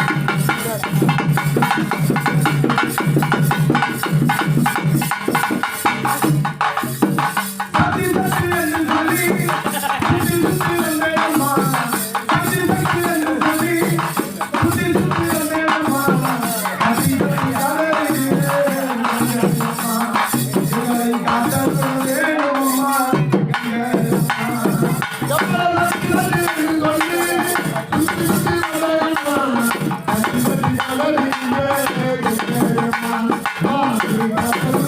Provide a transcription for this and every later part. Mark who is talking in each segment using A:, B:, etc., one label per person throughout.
A: Thank you. Thank you.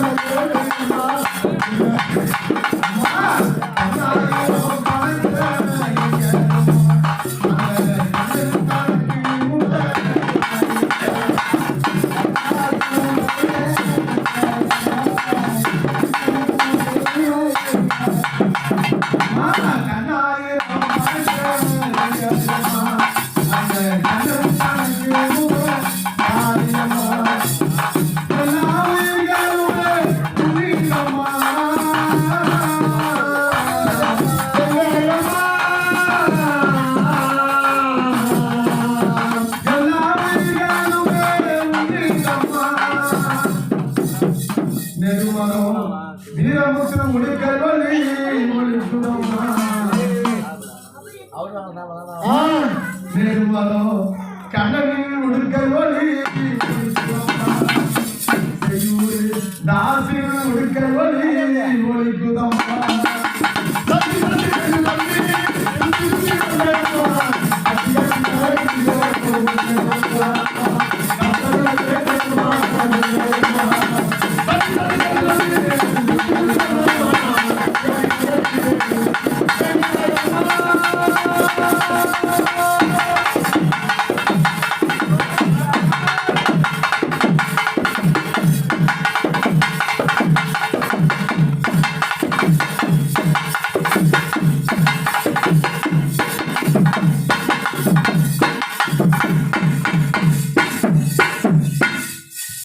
A: Nedumaram வீரமுத்திர முடிக்கல்வழி முடிக்குதம்மா Nedumaram கண்ணனின் உடுக்கல்வழி தாசின் உடுக்கல்வழி ஒழிக்குதம்மா